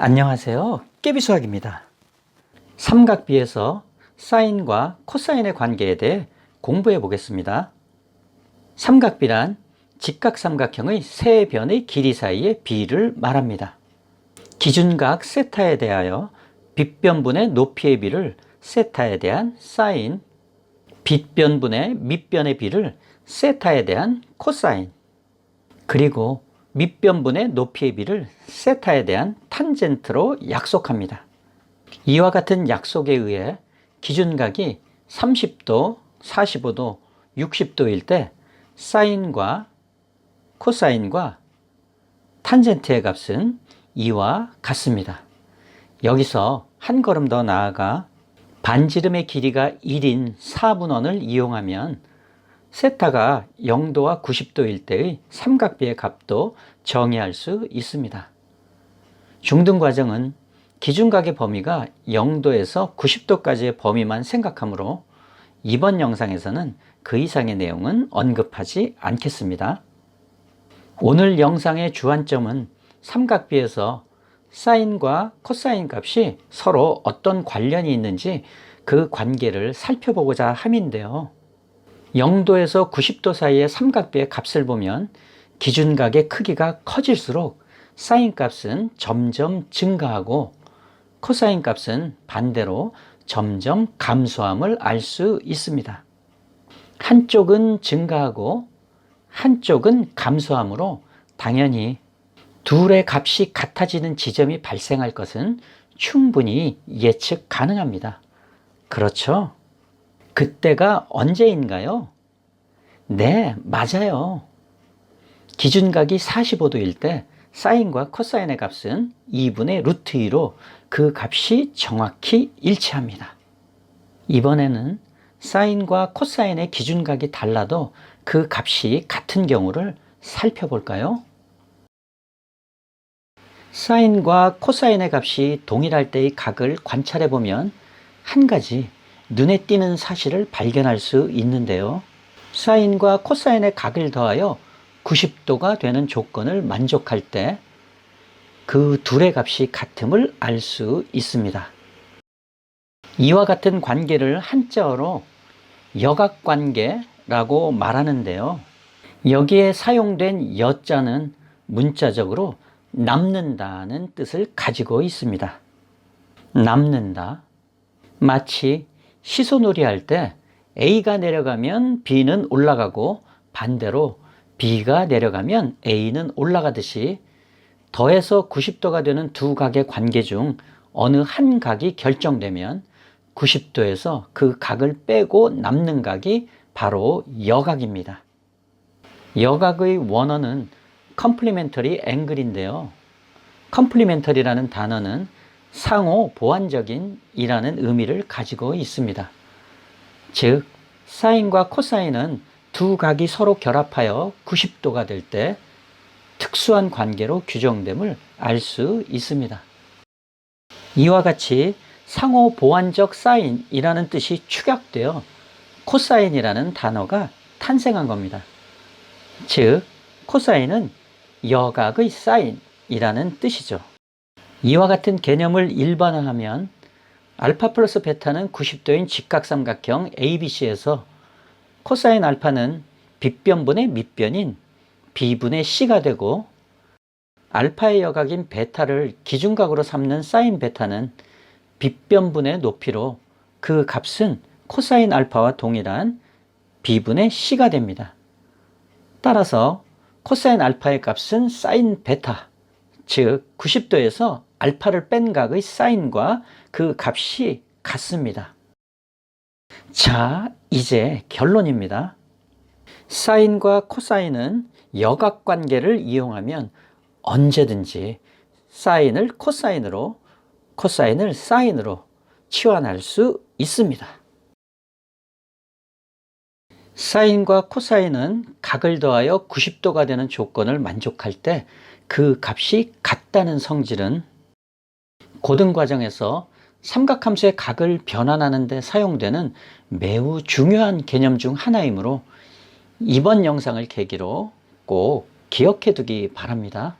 안녕하세요. 깨비수학입니다. 삼각비에서 사인과 코사인의 관계에 대해 공부해 보겠습니다. 삼각비란 직각삼각형의 세 변의 길이 사이의 비를 말합니다. 기준각 세타에 대하여 빗변분의 높이의 비를 세타에 대한 사인, 빗변분의 밑변의 비를 세타에 대한 코사인, 그리고 밑변분의 높이의 비를 세타에 대한 탄젠트로 약속합니다. 이와 같은 약속에 의해 기준각이 30도, 45도, 60도일 때 사인과 코사인과 탄젠트의 값은 2와 같습니다. 여기서 한 걸음 더 나아가 반지름의 길이가 1인 4분원을 이용하면 세타가 0도와 90도일 때의 삼각비의 값도 정의할 수 있습니다. 중등 과정은 기준각의 범위가 0도에서 90도까지의 범위만 생각하므로 이번 영상에서는 그 이상의 내용은 언급하지 않겠습니다. 오늘 영상의 주안점은 삼각비에서 사인과 코사인 값이 서로 어떤 관련이 있는지 그 관계를 살펴보고자 함인데요. 0도에서 90도 사이의 삼각비의 값을 보면 기준각의 크기가 커질수록 사인 값은 점점 증가하고 코사인 값은 반대로 점점 감소함을 알 수 있습니다. 한쪽은 증가하고 한쪽은 감소하므로 당연히 둘의 값이 같아지는 지점이 발생할 것은 충분히 예측 가능합니다. 그렇죠? 그때가 언제인가요? 네, 맞아요. 기준각이 45도일 때 사인과 코사인의 값은 2분의 루트 2로 그 값이 정확히 일치합니다. 이번에는 사인과 코사인의 기준각이 달라도 그 값이 같은 경우를 살펴볼까요? 사인과 코사인의 값이 동일할 때의 각을 관찰해 보면 한 가지 눈에 띄는 사실을 발견할 수 있는데요. 사인과 코사인의 각을 더하여 90도가 되는 조건을 만족할 때 그 둘의 값이 같음을 알 수 있습니다. 이와 같은 관계를 한자어로 여각관계라고 말하는데요. 여기에 사용된 여자는 문자적으로 남는다는 뜻을 가지고 있습니다. 남는다. 마치 시소놀이 할 때 A가 내려가면 B는 올라가고 반대로 B가 내려가면 A는 올라가듯이 더해서 90도가 되는 두 각의 관계 중 어느 한 각이 결정되면 90도에서 그 각을 빼고 남는 각이 바로 여각입니다. 여각의 원어는 컴플리멘터리 앵글인데요. 컴플리멘터리라는 단어는 상호 보완적인 이라는 의미를 가지고 있습니다. 즉, 사인과 코사인은 두 각이 서로 결합하여 90도가 될 때 특수한 관계로 규정됨을 알 수 있습니다. 이와 같이 상호 보완적 사인이라는 뜻이 축약되어 코사인이라는 단어가 탄생한 겁니다. 즉, 코사인은 여각의 사인이라는 뜻이죠. 이와 같은 개념을 일반화하면 알파 플러스 베타는 90도인 직각삼각형 ABC에서 코사인 알파는 빗변분의 밑변인 B분의 C가 되고 알파의 여각인 베타를 기준각으로 삼는 사인 베타는 빗변분의 높이로 그 값은 코사인 알파와 동일한 B분의 C가 됩니다. 따라서 코사인 알파의 값은 사인 베타, 즉 90도에서 알파를 뺀 각의 사인과 그 값이 같습니다. 자, 이제 결론입니다. 사인과 코사인은 여각 관계를 이용하면 언제든지 사인을 코사인으로, 코사인을 사인으로 치환할 수 있습니다. 사인과 코사인은 각을 더하여 90도가 되는 조건을 만족할 때 그 값이 같다는 성질은 고등 과정에서 삼각함수의 각을 변환하는 데 사용되는 매우 중요한 개념 중 하나이므로 이번 영상을 계기로 꼭 기억해 두기 바랍니다.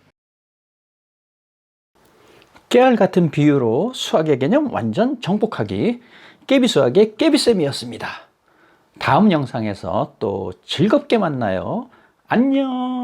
깨알 같은 비유로 수학의 개념 완전 정복하기 깨비수학의 깨비쌤이었습니다. 다음 영상에서 또 즐겁게 만나요. 안녕